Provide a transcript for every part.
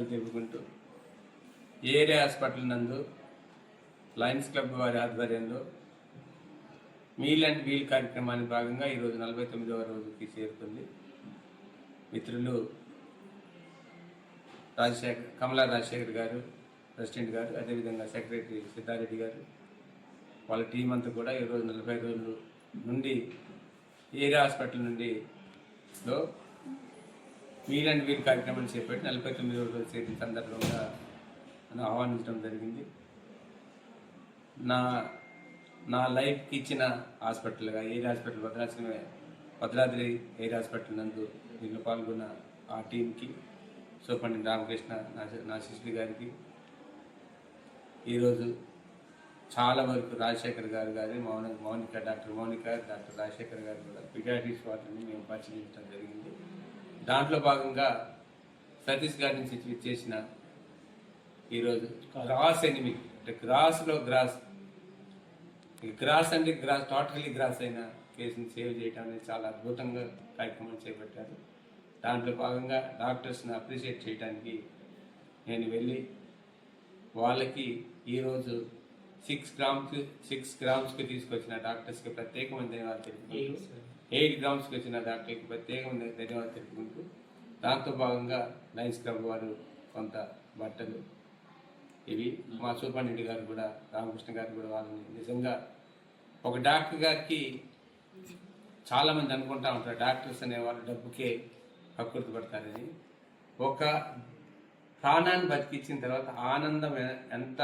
ధన్యవాదాలు తెలుపుకుంటూ area hospital నందు లయన్స్ క్లబ్ వారి ఆధ్వర్యంలో మీల్ అండ్ వీల్ కార్యక్రమాన్ని భాగంగా ఈరోజు నలభై తొమ్మిదవ రోజుకి చేరుకుంది. మిత్రులు రాజశేఖర్ కమలా రాజశేఖర్ గారు ప్రెసిడెంట్ గారు అదేవిధంగా సెక్రటరీ సిద్ధారెడ్డి గారు వాళ్ళ టీం అంతా కూడా ఈరోజు నలభై రోజులు నుండి ఏరియా హాస్పిటల్ నుండి లో మీల్ అండ్ వీల్ చేపట్టి నలభై తొమ్మిది రోజులు చేరిన సందర్భంగా నన్ను ఆహ్వానించడం జరిగింది. నా నా లైఫ్కి ఇచ్చిన హాస్పిటల్గా area hospital Bhadrachalam Bhadradri area hospital నందు దీనిలో పాల్గొన్న ఆ టీంకి సూపర్ని రామకృష్ణ నా నా శిష్యుడి గారికి. ఈరోజు చాలా వరకు రాజశేఖర్ గారు గారి మౌన మౌనిక డాక్టర్ మౌనిక డాక్టర్ రాజశేఖర్ గారు కూడా పిటాటిస్ వాటిని మేము పరిశీలించడం జరిగింది. దాంట్లో భాగంగా సతీష్ గారి నుంచి చేసిన ఈరోజు గ్రాస్ ఎనిమి అంటే గ్రాస్లో గ్రాస్ గ్రాస్ అంటే గ్రాస్ టోటలీ గ్రాస్ అయిన కేసుని సేవ్ చేయడం అనేది చాలా అద్భుతంగా కార్యక్రమం చేపట్టారు. దాంట్లో భాగంగా డాక్టర్స్ని అప్రిషియేట్ చేయడానికి నేను వెళ్ళి వాళ్ళకి ఈరోజు సిక్స్ గ్రామ్స్ సిక్స్ గ్రామ్స్కి తీసుకొచ్చిన డాక్టర్స్కి ప్రత్యేకమైన ధన్యవాదాలు తెలుపుకుంటూ ఎయిట్ గ్రామ్స్కి వచ్చిన డాక్టర్కి ప్రత్యేకమైన ధన్యవాదాలు తెలుపుకుంటూ దాంతో భాగంగా లయన్స్ క్లబ్ వారు కొంత బట్టలు ఇవి మా సూపరింటెండెంట్ గారు కూడా రామకృష్ణ గారు కూడా వాళ్ళని నిజంగా ఒక డాక్టర్ గారికి చాలామంది అనుకుంటా ఉంటారు. డాక్టర్స్ అనేవాళ్ళు డబ్బుకే ప్రకృతి పడతారని. ఒక ప్రాణాన్ని బతికించిన తర్వాత ఆనందం ఎంత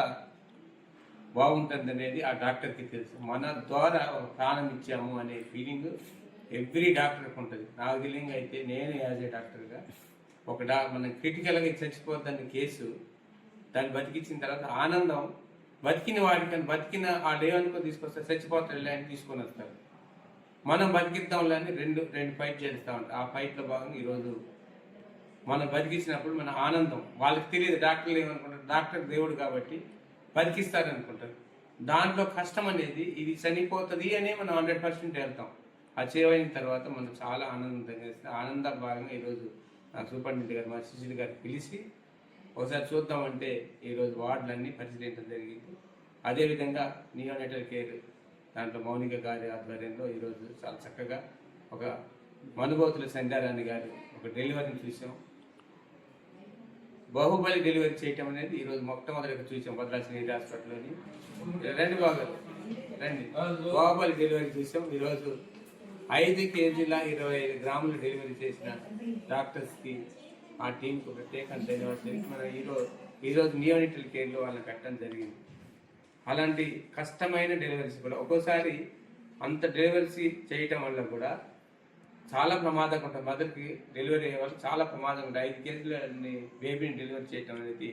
బాగుంటుంది అనేది ఆ డాక్టర్కి తెలుసు. మన ద్వారా ఒక ప్రాణం ఇచ్చాము అనే ఫీలింగ్ ఎవ్రీ డాక్టర్కి ఉంటుంది. నాకు తెలియంగా అయితే నేను యాజ్ ఏ డాక్టర్గా ఒక డా మన క్రిటికల్గా చచ్చిపోద్దన్న కేసు దాన్ని బతికించిన తర్వాత ఆనందం బతికిన వాడికని బతికిన ఆ లేవనుకో తీసుకొస్తారు చచ్చిపోతాడు అని తీసుకొని వస్తారు మనం బతికిద్దాంలే అని రెండు రెండు ఫైట్ చేస్తూ ఉంటాం ఆ ఫైట్లో భాగంగా ఈరోజు మనం బతికించినప్పుడు మన ఆనందం వాళ్ళకి తెలియదు డాక్టర్లు ఏమనుకుంటారు? డాక్టర్ దేవుడు కాబట్టి బతికిస్తారు అనుకుంటారు దాంట్లో కష్టం అనేది ఇది చనిపోతుంది అనే మనం హండ్రెడ్ పర్సెంట్ వెళ్తాం అది చేయైన తర్వాత మనం చాలా ఆనందం చేస్తాం ఆనంద భాగంగా ఈరోజు నా సూపరింటెండెంట్ గారు మా శిష్యులు గారు పిలిచి ఒకసారి చూద్దామంటే ఈరోజు వార్డులన్నీ పరిశీలించడం జరిగింది. అదేవిధంగా నియోనెటల్ కేర్ దాంట్లో మౌనిక గారి ఆధ్వర్యంలో ఈరోజు చాలా చక్కగా ఒక మనుభూతుల సంధ్యారాణి గారు ఒక డెలివరీని చూసాం. బాహుబలి డెలివరీ చేయటం అనేది ఈరోజు మొట్టమొదటిగా చూసాం భద్రాచలం ఏరియా హాస్పిటల్లోని. రండి బాగా రండి. బాహుబలి డెలివరీ చూసాం. ఈరోజు ఐదు కేజీల ఇరవై ఐదు గ్రాములు డెలివరీ చేసిన డాక్టర్స్కి ఆ టీంకు ప్రత్యేక ధన్యవాదాలు. మన ఈరోజు ఈరోజు నియోనిటల్ కేర్లో వాళ్ళని పెట్టడం జరిగింది. అలాంటి కష్టమైన డెలివరీస్ కూడా ఒక్కోసారి అంత డెలివరీస్ చేయటం వల్ల కూడా చాలా ప్రమాదం ఉంటుంది. మదర్కి డెలివరీ అయ్యే వాళ్ళు చాలా ప్రమాదం ఉంటుంది. ఐదు కేజీల బేబీని డెలివరీ చేయటం అనేది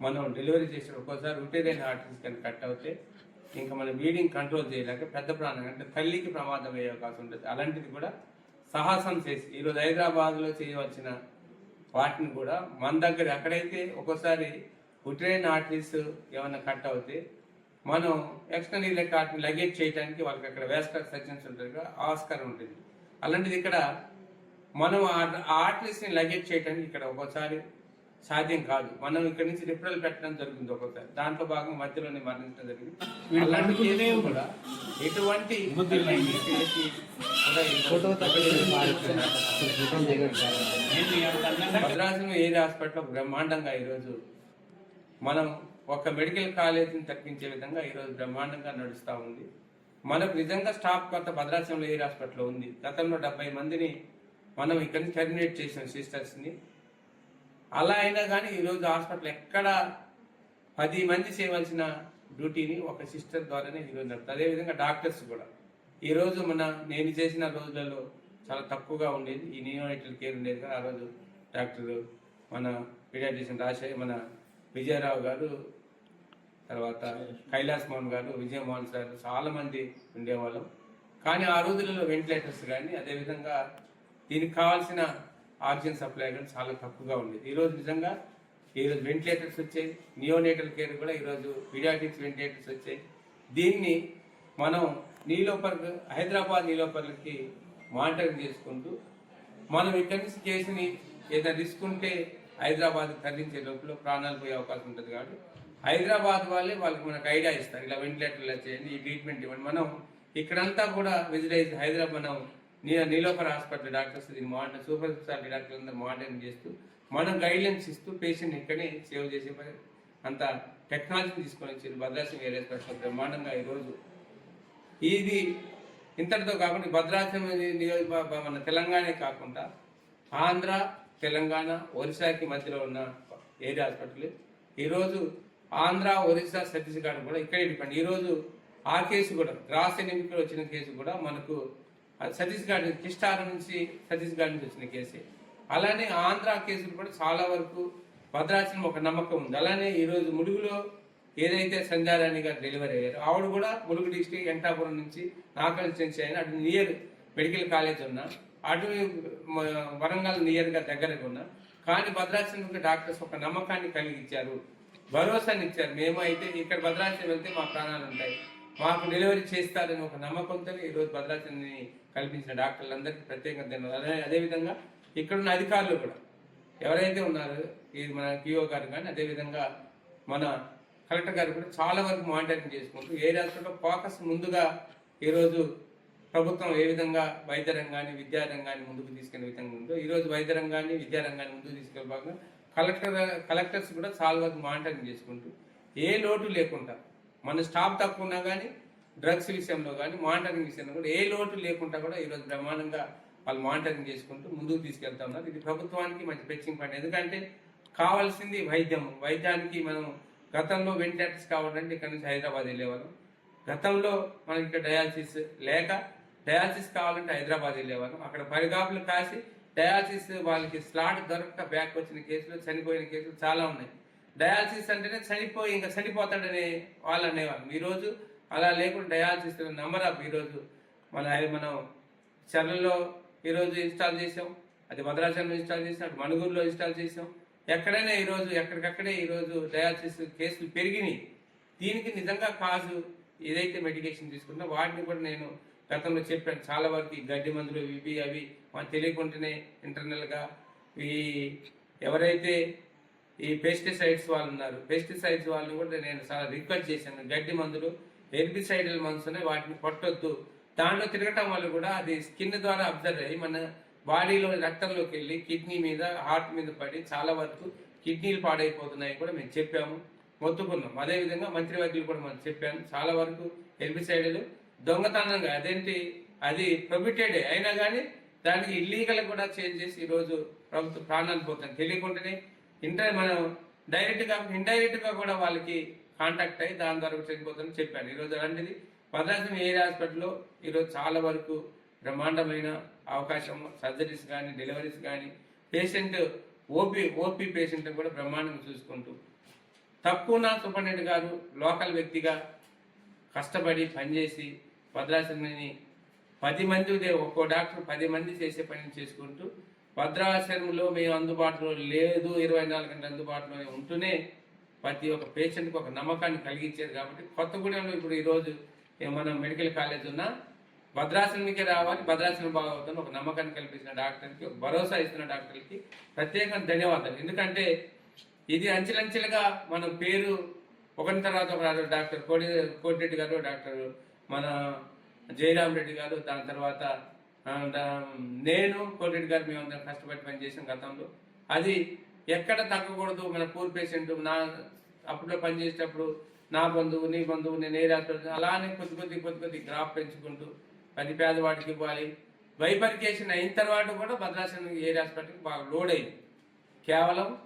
మనం డెలివరీ చేసిన ఒక్కోసారి ఉటేరైన ఆర్టరీస్ కానీ కట్ అవుతే ఇంకా మనం బ్లీడింగ్ కంట్రోల్ చేయలేక పెద్ద ప్రాణం అంటే తల్లికి ప్రమాదం అయ్యే అవకాశం ఉంటుంది. అలాంటిది కూడా సాహసం చేసి ఈరోజు హైదరాబాద్లో చేయవలసిన వాటిని కూడా మన దగ్గర ఎక్కడైతే ఒక్కోసారి ఉట్రైన్ ఆర్టరీస్ ఏమైనా కట్ అవుతే మనం ఎక్స్టర్నల్ లెక్క వాటిని లగేజ్ చేయడానికి వాళ్ళకి అక్కడ వేస్టర్ సెక్షన్స్ ఉంటుంది ఆస్కారం ఉంటుంది. అలాంటిది ఇక్కడ మనం ఆ- ఆ ఆర్టరీస్ని లగేజ్ చేయడానికి ఇక్కడ ఒక్కోసారి సాధ్యం కాదు. మనం ఇక్కడ నుంచి రిఫరల్ పెట్టడం జరుగుతుంది ఒక్కొక్కసారి. దాంట్లో భాగం మధ్యలోనే మరణించడం జరిగింది. కూడా ఎటువంటి భద్రాచలం ఏరియా హాస్పిటల్ బ్రహ్మాండంగా ఈరోజు మనం ఒక మెడికల్ కాలేజీని తగ్గించే విధంగా ఈరోజు బ్రహ్మాండంగా నడుస్తూ ఉంది. మనకు నిజంగా స్టాఫ్ కొత్త భద్రాచలంలో ఏరియా హాస్పిటల్లో ఉంది? గతంలో డెబ్బై మందిని మనం ఇక్కడి నుంచి టెర్మినేట్ చేసాం సిస్టర్స్ని. అలా అయినా కానీ ఈరోజు హాస్పిటల్ ఎక్కడ పది మంది చేయవలసిన డ్యూటీని ఒక సిస్టర్ ద్వారానే ఈరోజు నడుపుతుంది అదేవిధంగా డాక్టర్స్ కూడా. ఈరోజు మన నేను చేసిన రోజులలో చాలా తక్కువగా ఉండేది. ఈ నియోనైటల్ కేర్ ఉండేది కదా ఆ రోజు డాక్టర్ మన పీడియాట్రిషియన్ రాజశేఖర్ మన విజయరావు గారు తర్వాత కైలాస్ మోహన్ గారు విజయమోహన్ సార్ చాలామంది ఉండేవాళ్ళం. కానీ ఆ రోజులలో వెంటిలేటర్స్ కానీ అదేవిధంగా దీనికి కావాల్సిన ఆక్సిజన్ సప్లై కానీ చాలా తక్కువగా ఉండేది. ఈరోజు నిజంగా ఈరోజు వెంటిలేటర్స్ వచ్చాయి. నియోనేటల్ కేర్ కూడా ఈరోజు పీడియాటిక్స్ వెంటిలేటర్స్ వచ్చాయి. దీన్ని మనం నీలోపర్ హైదరాబాద్ నీలోపర్లకి మానిటరింగ్ చేసుకుంటూ మనం ఇక్కడి నుంచి కేసుని ఏదైనా రిస్క్ ఉంటే హైదరాబాద్ తరలించే లోపల ప్రాణాలు పోయే అవకాశం ఉంటుంది కాబట్టి హైదరాబాద్ వాళ్ళే వాళ్ళకి మనకు ఐడియా ఇస్తారు. ఇలా వెంటిలేటర్లు చేయండి ఈ ట్రీట్మెంట్ ఇవ్వండి. మనం ఇక్కడంతా కూడా విజిట్ హైదరాబాద్ మనం నీ నీలోఫర్ హాస్పిటల్ డాక్టర్స్ దీన్ని మానిటర్ సూపర్ స్పెషాలిటీ డాక్టర్లు అందరూ మానిటరింగ్ చేస్తూ మనం గైడ్లైన్స్ ఇస్తూ పేషెంట్ ఇక్కడే సేవ్ చేసే పని అంత టెక్నాలజీని తీసుకొని వచ్చి భద్రాచలం ఏరియా స్పెషల్ బ్రహ్మాండంగా ఈరోజు. ఇది ఇంతటితో కాకుండా భద్రాచలం నియోజకవర్గ మన తెలంగాణే కాకుండా ఆంధ్ర తెలంగాణ ఒరిస్సాకి మధ్యలో ఉన్న ఏరియా హాస్పిటల్. ఈరోజు ఆంధ్ర ఒరిస్సా ఛత్తీస్గఢ్ కూడా ఇక్కడే డిపెండ్. ఈరోజు ఆ కేసు కూడా గ్రాస్ ఎన్నికలు వచ్చిన కేసు కూడా మనకు ఛత్తీస్గఢ్ కిష్టార్ నుంచి ఛత్తీస్గఢ్ నుంచి వచ్చిన కేసే. అలానే ఆంధ్ర కేసులు కూడా చాలా వరకు భద్రాచలం ఒక నమ్మకం ఉంది. అలానే ఈరోజు ముడుగులో ఏదైతే సంధ్యారాణి గారు డెలివరీ అయ్యారు ఆవిడ కూడా ములుగు డిస్టిక్ ఎంటాపురం నుంచి నాకల్ చెంచి అయిన అటు నియర్ మెడికల్ కాలేజ్ ఉన్నా అటు వరంగల్ నియర్గా దగ్గరగా ఉన్నా. కానీ భద్రాచలం డాక్టర్స్ ఒక నమ్మకాన్ని కలిగించారు భరోసాని ఇచ్చారు. మేము అయితే ఇక్కడ భద్రాచలం వెళ్తే మా ప్రాణాలు ఉంటాయి. మాకు డెలివరీ చేస్తారని ఒక నమ్మకంతో ఈరోజు భద్రాచలాన్ని కల్పించిన డాక్టర్లందరికీ ప్రత్యేకంగా ధన్యవాదాలు. అదేవిధంగా ఇక్కడున్న అధికారులు కూడా ఎవరైతే ఉన్నారో ఇది మన పిఓ గారు కానీ అదేవిధంగా మన కలెక్టర్ గారు కూడా చాలా వరకు మానిటరింగ్ చేసుకుంటూ ఏ రాష్ట్రంలో ఫోకస్ ముందుగా ఈరోజు ప్రభుత్వం ఏ విధంగా వైద్య రంగాన్ని విద్యా రంగాన్ని ముందుకు తీసుకెళ్ళే విధంగా ఉందో ఈరోజు వైద్య రంగాన్ని విద్యా రంగాన్ని ముందుకు తీసుకెళ్ళే భాగంగా కలెక్టర్ కలెక్టర్స్ కూడా చాలా వరకు మానిటరింగ్ చేసుకుంటూ ఏ లోటు లేకుండా మన స్టాఫ్ తక్కువ ఉన్నా కానీ డ్రగ్స్ విషయంలో కానీ మానిటరింగ్ విషయంలో కూడా ఏ లోటు లేకుండా కూడా ఈరోజు బ్రహ్మాండంగా వాళ్ళు మానిటరింగ్ చేసుకుంటూ ముందుకు తీసుకెళ్తా ఉన్నారు. ఇది ప్రభుత్వానికి మంచి పెచ్చింగ్ పని ఎందుకంటే కావాల్సింది వైద్యం. వైద్యానికి మనం గతంలో వెంటిలేటర్స్ కావాలంటే ఇక్కడ నుంచి హైదరాబాద్ వెళ్ళేవాళ్ళం. గతంలో మనకి ఇక్కడ డయాలసిస్ లేక డయాలసిస్ కావాలంటే హైదరాబాద్ వెళ్ళేవాళ్ళం. అక్కడ పరిగాపులు కాసి డయాలసిస్ వాళ్ళకి స్లాట్ దొరకక బ్యాక్ వచ్చిన కేసులు చనిపోయిన కేసులు చాలా ఉన్నాయి. డయాలసిస్ అంటేనే చనిపోయి ఇంకా చనిపోతాడనే వాళ్ళు అనేవాళ్ళం. ఈరోజు అలా లేకుండా డయాలసిస్ నంబర్ ఆఫ్ ఈరోజు? మన మనం చర్లలో ఈరోజు ఇన్స్టాల్ చేసాం అది భద్రాచలంలో ఇన్స్టాల్ చేసాం అటు మణుగూరులో ఇన్స్టాల్ చేసాం ఎక్కడైనా ఈరోజు ఎక్కడికక్కడే ఈరోజు డయాలసిస్ కేసులు పెరిగినాయి. దీనికి నిజంగా కాజు ఏదైతే మెడికేషన్ తీసుకున్నా వాటిని కూడా నేను గతంలో చెప్పాను. చాలా వరకు గడ్డి మందులు ఇవి అవి మనకు తెలియకుండానే ఇంటర్నల్గా ఈ ఎవరైతే ఈ పెస్టిసైడ్స్ వాళ్ళు ఉన్నారు పెస్టిసైడ్స్ వాళ్ళని కూడా నేను చాలా రిక్వెస్ట్ చేశాను. గడ్డి మందులు హెర్బిసైడల్ మందులు ఉన్నాయి వాటిని కొట్టొద్దు దాంట్లో తిరగటం వల్ల కూడా అది స్కిన్ ద్వారా అబ్జర్వ్ అయ్యి మన బాడీలో రక్తంలోకి వెళ్ళి కిడ్నీ మీద హార్ట్ మీద పడి చాలా వరకు కిడ్నీలు పాడైపోతున్నాయి కూడా మేము చెప్పాము. మొత్తుకున్నాం అదేవిధంగా మంత్రి వైద్యులు కూడా మనం చెప్పాను చాలా వరకు హెర్బిసైడ్లు దొంగతనంగా అదేంటి అది ప్రొబిటెడ్. అయినా కానీ దానికి ఇల్లీగల్ కూడా చేంజ్ చేసి ఈరోజు ప్రభుత్వ ప్రాణాలు పోతాం తెలియకుండానే ఇంటర్ మనం డైరెక్ట్గా ఇండైరెక్ట్గా కూడా వాళ్ళకి కాంటాక్ట్ అయ్యి దాని ద్వారా చనిపోతుందని చెప్పాను. ఈరోజు అలాంటిది భద్రాచలం ఏ హాస్పిటల్లో ఈరోజు చాలా వరకు బ్రహ్మాండమైన అవకాశం సర్జరీస్ కానీ డెలివరీస్ కానీ పేషెంట్ ఓపీ ఓపీ పేషెంట్ కూడా బ్రహ్మాండంగా చూసుకుంటూ. తక్కువ నా సూపరింటెండెంట్ గారు లోకల్ వ్యక్తిగా కష్టపడి పనిచేసి భద్రాచలాన్ని పది మంది ఒక్కో డాక్టర్ పది మంది చేసే పని చేసుకుంటూ భద్రాచలంలో మేము అందుబాటులో లేదు ఇరవై నాలుగు గంటల అందుబాటులోనే ఉంటూనే ప్రతి ఒక్క పేషెంట్కి ఒక నమ్మకాన్ని కలిగించేది కాబట్టి కొత్తగూడెంలో ఇప్పుడు ఈరోజు ఏ మన మెడికల్ కాలేజ్ ఉన్నా భద్రాచలంకే రావాలి భద్రాచలం బాగవుతుంది ఒక నమ్మకాన్ని కల్పించిన డాక్టర్కి ఒక భరోసా ఇస్తున్న డాక్టర్కి ప్రత్యేకంగా ధన్యవాదాలు ఎందుకంటే ఇది అంచెలంచెలుగా మన పేరు ఒకరి తర్వాత ఒక రాదు. డాక్టర్ కోడి కోటిరెడ్డి గారు డాక్టర్ మన జయరామ్ రెడ్డి గారు దాని తర్వాత నేను కోటిరెడ్డి గారు మేమందరం కష్టపడి పనిచేసాం గతంలో అది ఎక్కడ తగ్గకూడదు మన పూర్ పేషెంట్ నా అప్పుడే పనిచేసేటప్పుడు నా బంధువు నీ బంధువు నేను ఏ డాక్టర్ అలానే కొద్ది కొద్ది కొద్ది కొద్ది గ్రాఫ్ పెంచుకుంటూ పది పేదవాడికి ఇవ్వాలి. వైపరికేషన్ అయిన తర్వాత కూడా భద్రాచలం ఏ హాస్పిటల్కి బాగా లోడ్ అయింది. కేవలం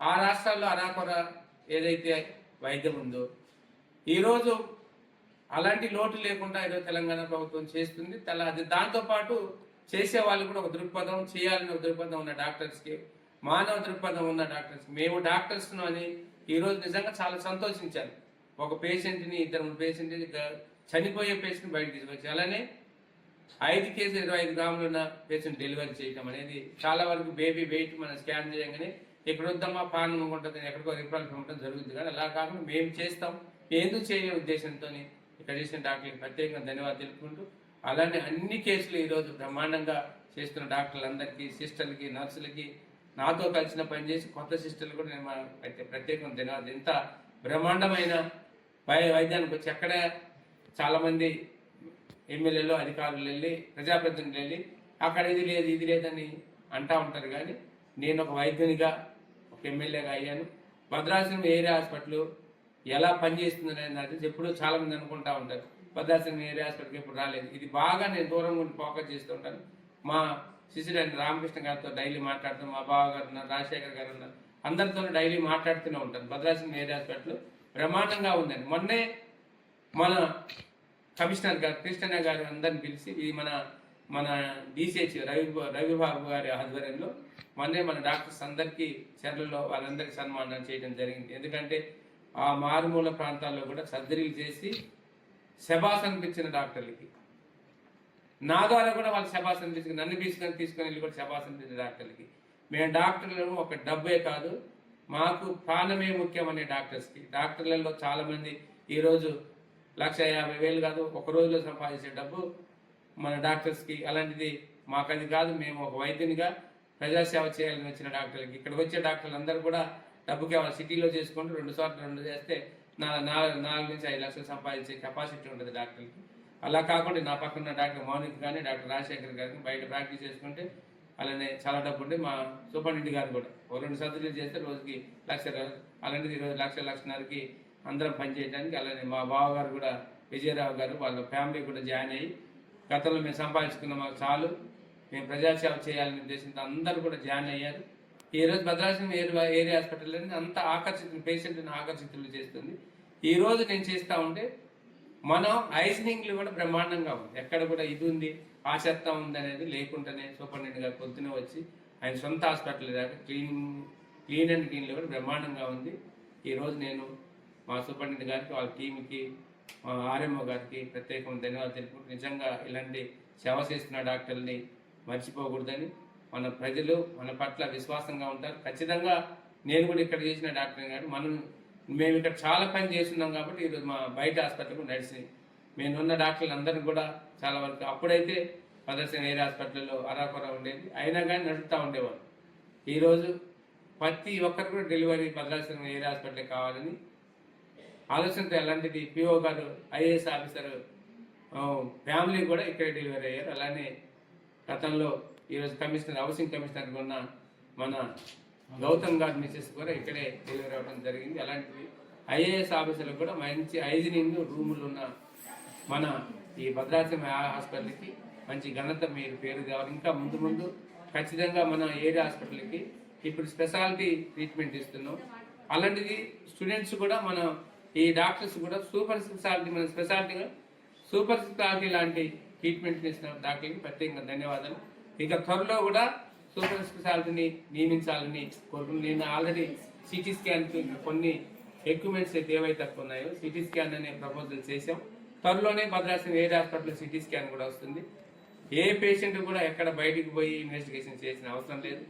ఆ రాష్ట్రాల్లో అరాకొర ఏదైతే వైద్యం ఉందో ఈరోజు అలాంటి లోటు లేకుండా ఈరోజు తెలంగాణ ప్రభుత్వం చేస్తుంది. తల అది దాంతోపాటు చేసే వాళ్ళు కూడా ఒక దృక్పథం చేయాలని ఒక దృక్పథం ఉన్న డాక్టర్స్కి మానవ దృక్పథం ఉన్న డాక్టర్స్. మేము డాక్టర్స్ అని ఈరోజు నిజంగా చాలా సంతోషించాను ఒక పేషెంట్ని ఇద్దరు పేషెంట్ని చనిపోయే పేషెంట్ బయట తీసుకొచ్చి అలానే ఐదు కేజీ ఇరవై ఐదు గ్రాములు ఉన్న పేషెంట్ డెలివరీ చేయటం అనేది చాలా వరకు బేబీ వెయిట్ మనం స్కాన్ చేయగానే ఎక్కడ వద్దామా పాన్ ఉంటుంది ఎక్కడికో రిఫరల్ పంపడం జరుగుతుంది కానీ అలా కాకుండా మేము చేస్తాం. ఎందుకు చేయలే ఉద్దేశంతో ఇక్కడ చేసిన డాక్టర్లకు ప్రత్యేకంగా ధన్యవాదాలు తెలుపుకుంటూ అలానే అన్ని కేసులు ఈరోజు బ్రహ్మాండంగా చేస్తున్న డాక్టర్లందరికీ సిస్టర్లకి నర్సులకి నాతో కలిసిన పనిచేసి కొత్త సిస్టర్లు కూడా నేను మా- ప్రత్యే- ప్రత్యేకంగా ధన్యవాదాలు ఇంత బ్రహ్మాండమైన వై- వైద్యానికి వచ్చి ఎక్కడ చాలామంది ఎమ్మెల్యేలు అధికారులు వెళ్ళి ప్రజాప్రతినిధులు వెళ్ళి అక్కడ ఇది లేదు ఇది లేదని అంటా ఉంటారు కానీ నేను ఒక వైద్యునిగా ఒక ఎమ్మెల్యేగా అయ్యాను. భద్రాచలం ఏరియా హాస్పిటల్ ఎలా పనిచేస్తుంది అనేది ఎప్పుడూ చాలామంది అనుకుంటా ఉంటారు. భద్రాచలం ఏరియా హాస్పిటల్కి ఎప్పుడు రాలేదు. ఇది బాగా నేను దూరం ఉండి ఫోకస్ చేస్తూ ఉంటాను. మా శిశుడు రామకృష్ణ గారితో డైలీ మాట్లాడుతాం మా బావ గారు ఉన్నారు రాజశేఖర్ గారు ఉన్నారు. అందరితో డైలీ మాట్లాడుతూనే ఉంటాను భద్రాచలం ఏరియా హాస్పిటల్ బ్రహ్మాండంగా ఉందండి. మొన్నే మన కమిషనర్ గారు కృష్ణయ్య గారు అందరిని పిలిచి ఇది మన మన డిసిహెచ్ రవి రవిబాబు గారి ఆధ్వర్యంలో మొన్నే మన డాక్టర్స్ అందరికీ చర్లలో వాళ్ళందరికీ సన్మానం చేయడం జరిగింది. ఎందుకంటే ఆ మారుమూల ప్రాంతాల్లో కూడా సర్జరీలు చేసి శబాస్ అనిపించిన డాక్టర్లకి నా ద్వారా కూడా వాళ్ళు శబాస్ తీసుకుని నన్ను తీసుకొని తీసుకొని వెళ్ళి కూడా శబాస్ అనిపించిన డాక్టర్లకి. మేము డాక్టర్లు ఒక డబ్బే కాదు మాకు ప్రాణమే ముఖ్యమనే డాక్టర్స్కి. డాక్టర్లలో చాలామంది ఈరోజు లక్ష యాభై వేలు కాదు ఒక రోజులో సంపాదించే డబ్బు మన డాక్టర్స్కి. అలాంటిది మాకు అది కాదు మేము ఒక వైద్యునిగా ప్రజాసేవ చేయాలని వచ్చిన డాక్టర్లకి. ఇక్కడికి వచ్చే డాక్టర్లు అందరూ కూడా డబ్బుకి వాళ్ళ సిటీలో చేసుకుంటూ రెండు సార్లు రెండు చేస్తే నాలుగు నాలుగు నుంచి ఐదు లక్షలు సంపాదించే కెపాసిటీ ఉంటుంది డాక్టర్కి అలా కాకుండా నా పక్కన డాక్టర్ మౌనిక్ కానీ డాక్టర్ రాజశేఖర్ గారిని బయట ప్రాక్టీస్ చేసుకుంటే అలానే చాలా డబ్బు ఉంటే మా సూపరింటెండెంట్ గారు కూడా. ఓ రెండు సర్జరీలు చేస్తే రోజుకి లక్ష అలాంటిది ఈరోజు లక్ష లక్షన్నరకి అందరం పనిచేయడానికి అలానే మా బావగారు కూడా విజయరావు గారు వాళ్ళ ఫ్యామిలీ కూడా జాయిన్ అయ్యి గతంలో మేము సంపాదించుకున్న మాకు చాలు. మేము ప్రజాసేవ చేయాలనే ఉద్దేశంతో అందరూ కూడా జాయిన్ అయ్యారు. ఈ రోజు భద్రాచలం ఏరియా ఏరియా హాస్పిటల్ అంతా అంత పేషెంట్ని ఆకర్షితులు చేస్తుంది. ఈరోజు నేను చేస్తా ఉంటే మనం ఐజనింగ్లు కూడా బ్రహ్మాండంగా ఉంది. ఎక్కడ కూడా ఇది ఉంది ఆ చెత్త ఉంది అనేది లేకుండానే సూపరింటెండెంట్ గారు పొద్దున వచ్చి ఆయన సొంత హాస్పిటల్ దాకా క్లీన్ క్లీన్ అండ్ క్లీన్లో కూడా బ్రహ్మాండంగా ఉంది. ఈరోజు నేను మా సూపరింటెండెంట్ గారికి వాళ్ళ టీంకి మా ఆర్ఎంఓ గారికి ప్రత్యేకమైన ధన్యవాదాలు తెలుపుకుంటూ నిజంగా ఇలాంటి సేవ చేస్తున్న డాక్టర్ని మర్చిపోకూడదని మన ప్రజలు మన పట్ల విశ్వాసంగా ఉంటారు. ఖచ్చితంగా నేను కూడా ఇక్కడ చేసిన డాక్టర్ గారు మనం మేము ఇక్కడ చాలా పని చేస్తున్నాం కాబట్టి ఈరోజు మా బయట హాస్పిటల్ నడిచినాయి నడిచింది మేము ఉన్న డాక్టర్లు అందరిని కూడా చాలా వరకు అప్పుడైతే ప్రదర్శన ఏరియా హాస్పిటల్లో అరాకొర ఉండేది అయినా కానీ నడుపుతూ ఉండేవారు ఈరోజు ప్రతి ఒక్కరు కూడా డెలివరీ ప్రదర్శన ఏరియా హాస్పిటల్ కావాలని ఆలోచనతో ఎలాంటిది పిఓ గారు ఐఏఎస్ ఆఫీసర్ ఫ్యామిలీ కూడా ఇక్కడే డెలివరీ అయ్యారు. అలానే గతంలో ఈరోజు కమిషనర్ హౌసింగ్ కమిషనర్ ఉన్న మన గౌతమ్ గారి మిసెస్ కూడా ఇక్కడే డెలివరీ అవ్వడం జరిగింది. అలాంటివి ఐఏఎస్ ఆఫీసర్లకు కూడా మంచి హైజీనింగ్ రూములు ఉన్న మన ఈ భద్రాచలం ఆ- హాస్పిటల్కి మంచి ఘనత మీరు పేరు తేవాలి ఇంకా ముందు ముందు ఖచ్చితంగా మన ఏరియా హాస్పిటల్కి ఇప్పుడు స్పెషాలిటీ ట్రీట్మెంట్ ఇస్తున్నాం. అలాంటిది స్టూడెంట్స్ కూడా మన ఈ డాక్టర్స్ కూడా సూపర్ స్పెషాలిటీ మన స్పెషాలిటీగా సూపర్ స్పెషాలిటీ లాంటి ట్రీట్మెంట్ ఇస్తున్న డాక్టర్కి ప్రత్యేకంగా ధన్యవాదాలు. ఇక త్వరలో కూడా సూపర్ స్పెషాలిటీని నియమించాలని కోరుకుంటున్నాను. నేను ఆల్రెడీ సిటీ స్కాన్ కొన్ని ఎక్విప్మెంట్స్ అయితే ఏవైతే ఉన్నాయో సిటీ స్కాన్ అనే ప్రపోజల్ చేశాం. త్వరలోనే Bhadrachalam area hospital CT scan కూడా వస్తుంది. ఏ పేషెంట్ కూడా ఎక్కడ బయటికి పోయి ఇన్వెస్టిగేషన్ చేసిన అవసరం లేదు.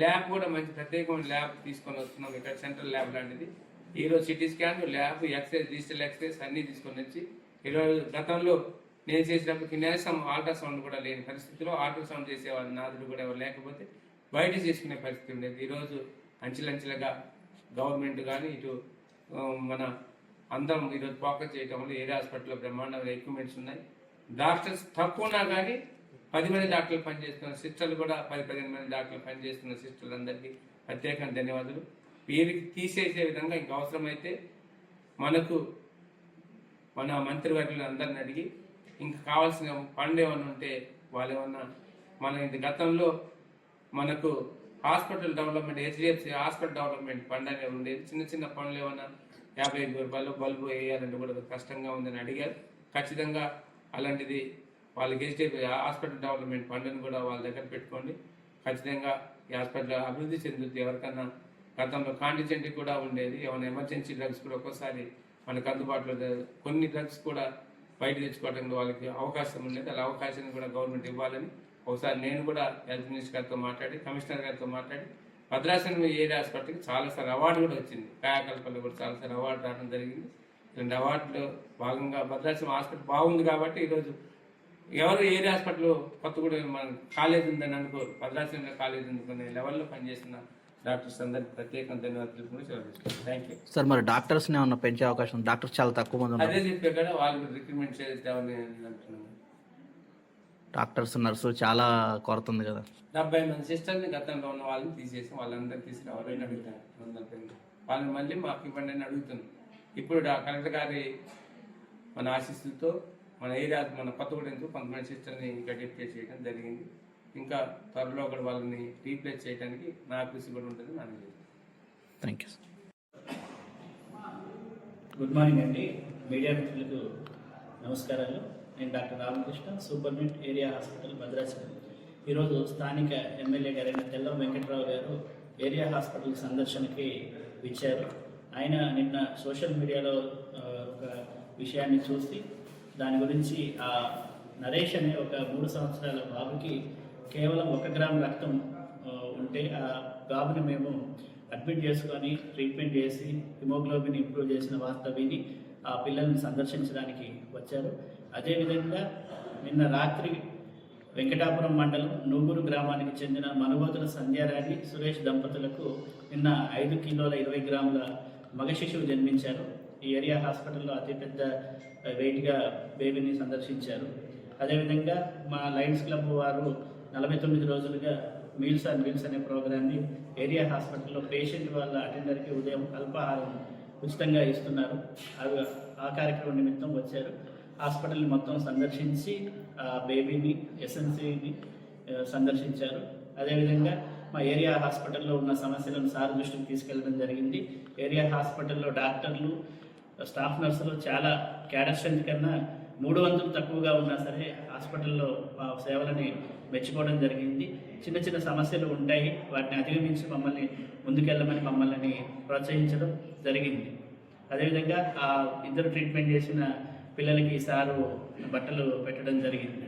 ల్యాబ్ కూడా మంచి ప్రత్యేకమైన ల్యాబ్ తీసుకొని వస్తున్నాం. ఇక్కడ సెంట్రల్ ల్యాబ్ లాంటిది. ఈరోజు CT scan lab X-ray digital X-rays అన్ని తీసుకొని వచ్చి ఈరోజు గతంలో నేను చేసినప్పుడు కనీసం అల్ట్రాసౌండ్ కూడా లేని పరిస్థితిలో అల్ట్రాసౌండ్ చేసేవాళ్ళు నాదుడు కూడా ఎవరు లేకపోతే బయట చేసుకునే పరిస్థితి ఉండేది. ఈరోజు అంచెలంచెలుగా గవర్నమెంట్ కానీ ఇటు మన అందరం ఈరోజు ఫోకస్ చేయటం వల్ల ఏరియా హాస్పిటల్లో బ్రహ్మాండమైన ఎక్విప్మెంట్స్ ఉన్నాయి. డాక్టర్స్ తక్కువనా కానీ పది మంది డాక్టర్లు పనిచేస్తున్న సిస్టర్లు కూడా పది పదిహేను మంది డాక్టర్లు పనిచేస్తున్న సిస్టర్లు అందరికీ ప్రత్యేకంగా ధన్యవాదాలు. వీరికి తీసేసే విధంగా ఇంకా అవసరమైతే మనకు మన మంత్రివర్యులు అందరిని అడిగి ఇంకా కావాల్సిన ఫండ్ ఏమైనా ఉంటే వాళ్ళు ఏమన్నా మన ఇంత గతంలో మనకు hospital development HDFC hospital development fund అనేది ఉండేది చిన్న చిన్న పనులు ఏమన్నా యాభై ఐదు రూపాయలు బల్బు వేయాలంటే కూడా కష్టంగా ఉందని అడిగారు. ఖచ్చితంగా అలాంటిది వాళ్ళకి హెచ్డిఎఫ్ హాస్పిటల్ డెవలప్మెంట్ ఫండ్ని కూడా వాళ్ళ దగ్గర పెట్టుకోండి. ఖచ్చితంగా ఈ హాస్పిటల్ అభివృద్ధి చెందుతుంది ఎవరికన్నా. గతంలో కాంటిజెంట్ కూడా ఉండేది. ఏమైనా ఎమర్జెన్సీ డ్రగ్స్ కూడా ఒక్కోసారి మనకు అందుబాటులో కొన్ని డ్రగ్స్ కూడా బయట తెచ్చుకోవడానికి వాళ్ళకి అవకాశం ఉండేది. అలా అవకాశాన్ని కూడా గవర్నమెంట్ ఇవ్వాలని ఒకసారి నేను కూడా హెల్త్ మినిస్టర్ గారితో మాట్లాడి కమిషనర్ గారితో మాట్లాడి భద్రాసనం ఏరియా హాస్పిటల్కి చాలాసార్లు అవార్డు కూడా వచ్చింది. కాయాకల్పంలో కూడా చాలాసార్లు అవార్డు రావడం జరిగింది. ఇలాంటి అవార్డులో భాగంగా భద్రాసనం హాస్పిటల్ బాగుంది కాబట్టి ఈరోజు ఎవరు ఏరియా హాస్పిటల్ కొత్తగూడెం మన కాలేజ్ ఉందని అనుకోరు. భద్రాసనంలో కాలేజ్ ఉందనుకునే లెవెల్లో పనిచేస్తున్నారు డాక్టర్స్ అందరికి ప్రత్యేకంగా ధన్యవాదాలు కూడా సెలవు థ్యాంక్ యూ సార్ మరి డాక్టర్స్ని ఏమన్నా పెంచే అవకాశం ఉంది? డాక్టర్స్ చాలా తక్కువ మంది ఉన్నారు. అదే చెప్పే కదా వాళ్ళు రిక్రూట్మెంట్ చేద్దామని అంటున్నాను డాక్టర్స్ నర్సులు చాలా కొరత ఉంది కదా. డెబ్బై మంది సిస్టర్ని గతంలో ఉన్న వాళ్ళని తీసేసి వాళ్ళందరూ తీసుకురావాలని అడుగుతాను వందల మంది. వాళ్ళని మళ్ళీ మాకు ఇవ్వండి అని అడుగుతున్నాం. ఇప్పుడు డా- కలెక్టర్ గారి మన ఆశీస్సులతో మన ఏరియా మన కొత్తగూడెంతో కొంతమంది సిస్టర్ని ఇంకా డిప్లేస్ చేయడం జరిగింది. ఇంకా త్వరలో కూడా వాళ్ళని రీప్లేస్ చేయడానికి నా కృషి కూడా ఉంటుంది నాకు తెలియదు thank you sir good morning అండి. మీడియా మిత్రులకు నమస్కారాలు. నేను doctor Ramakrishna superintendent area hospital Bhadrachalam. ఈరోజు స్థానిక ఎమ్మెల్యే గారైన తెల్లం వెంకట్రావు గారు ఏరియా హాస్పిటల్ సందర్శనకి ఇచ్చారు ఆయన నిన్న సోషల్ మీడియాలో ఒక విషయాన్ని చూసి దాని గురించి ఆ నరేష్ అనే ఒక మూడు సంవత్సరాల బాబుకి కేవలం ఒక గ్రామ్ రక్తం ఉంటే ఆ గాబుని మేము అడ్మిట్ చేసుకొని ట్రీట్మెంట్ చేసి హిమోగ్లోబిన్ ఇంప్రూవ్ చేసిన వార్త విని ఆ పిల్లల్ని సందర్శించడానికి వచ్చారు. అదేవిధంగా నిన్న రాత్రి వెంకటాపురం మండలం నూగురు గ్రామానికి చెందిన మనుగోతుల సంధ్యారాణి సురేష్ దంపతులకు నిన్న ఐదు కిలోల ఇరవై గ్రాముల మగ శిశువు జన్మించారు. ఈ ఏరియా హాస్పిటల్లో అతిపెద్ద వెయిట్గా బేబీని సందర్శించారు. అదేవిధంగా మా లయన్స్ క్లబ్ వారు నలభై తొమ్మిది రోజులుగా మీల్స్ అండ్ మీల్స్ అనే ప్రోగ్రాన్ని ఏరియా హాస్పిటల్లో పేషెంట్ వాళ్ళ అటెండర్కి ఉదయం అల్పాహారం ఉచితంగా ఇస్తున్నారు. అవి ఆ కార్యక్రమం నిమిత్తం వచ్చారు. హాస్పిటల్ని మొత్తం సందర్శించి ఆ బేబీని ఎస్ఎన్సీని సందర్శించారు. అదేవిధంగా మా ఏరియా హాస్పిటల్లో ఉన్న సమస్యలను సార్ దృష్టికి తీసుకెళ్ళడం జరిగింది. ఏరియా హాస్పిటల్లో డాక్టర్లు స్టాఫ్ నర్సులు చాలా క్యాడర్ స్ట్రెంత్ కన్నా మూడు వందలు తక్కువగా ఉన్నా సరే హాస్పిటల్లో ఆ సేవలని మెచ్చుకోవడం జరిగింది. చిన్న చిన్న సమస్యలు ఉంటాయి. వాటిని అధిగమించి మమ్మల్ని ముందుకెళ్ళమని మమ్మల్ని ప్రోత్సహించడం జరిగింది. అదేవిధంగా ఆ ఇద్దరు ట్రీట్మెంట్ చేసిన పిల్లలకి సారు బట్టలు పెట్టడం జరిగింది.